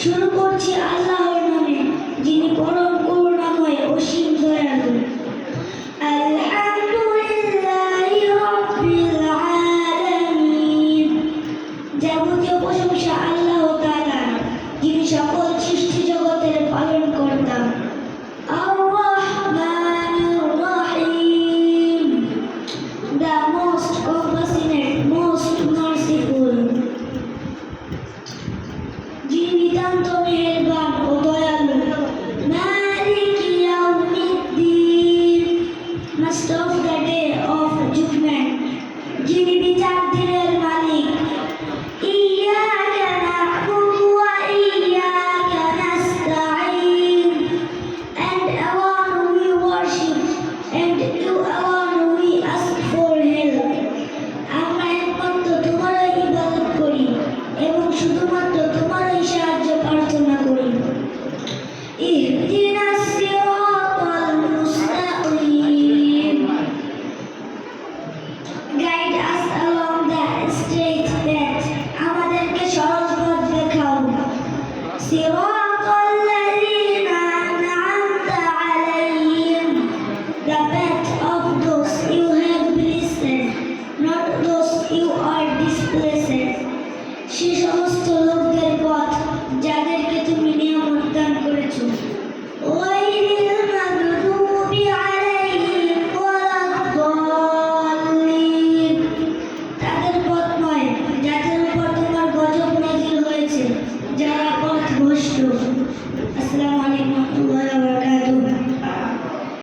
শুরু করছি আল্লাহ যিনি নিতান্ত і আসসালামু